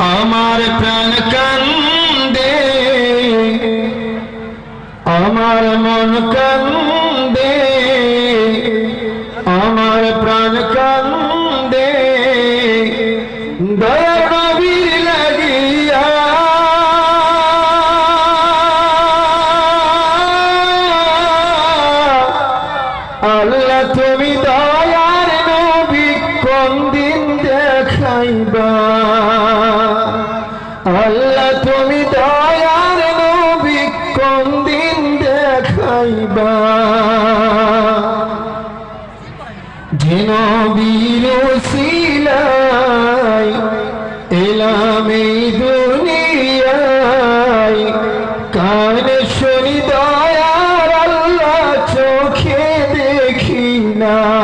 আমার প্রাণ কান্দে, আমার মন কান্দে, আমার প্রাণ কান্দে। দয়া নবীর লাগিয়া আল্লাহ তুমি দয়ার নবী কোন দিন দেখাইবা। আল্লাহ, তুমি দয়ার নবী কোন দিন দেখাইবা? যেন বীর সিলাই এলাম এই দুনিয়ায়, কান শুনি দয়ার আল্লাহ, চোখে দেখি না।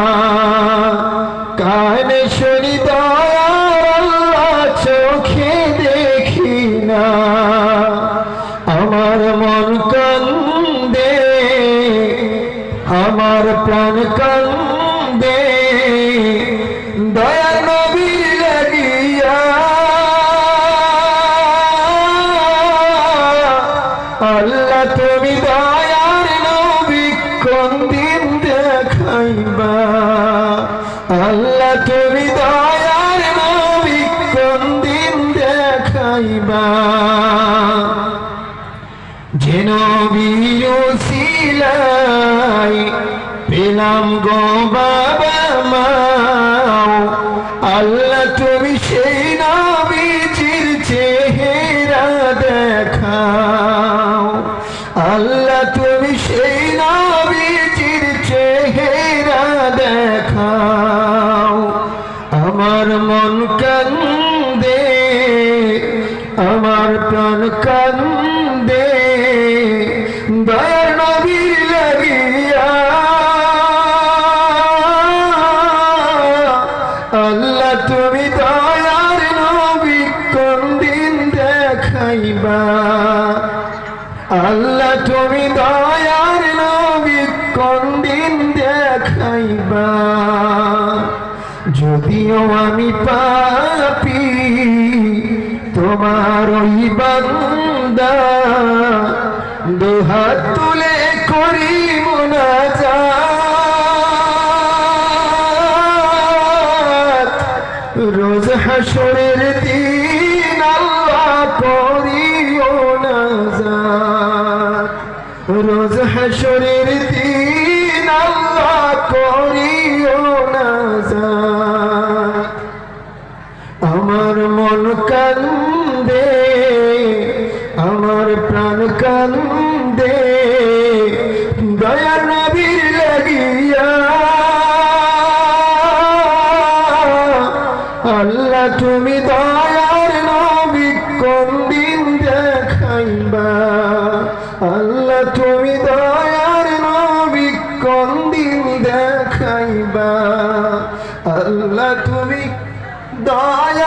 না। আমার মন কান্দে আমার প্রাণ কান্দে। যেন বিরসিলাই পেলাম গো বাবা মাও। আল্লাহ তুমি সেই নবীজির চেহারা দেখাও। আল্লাহ তুমি সেই নবীজির চেহারা দেখাও। আমার মন কান্দে, আমার প্রাণ কান্দে। আল্লাহ তুমি দয়ার নবী কোন দিন দেখাইবা? যদিও আমি পাপি, তোমার ওই বান্দা দুহাত তুলে করি মোনাজাত রোজ হাসরের দিন হাসরের দিন আল্লাহ করিও নাজাত আমার মন কান্দে, আমার প্রাণ কান্দে দয়ার নবীর লাগিয়া। আল্লাহ তুমি দয়ার Hala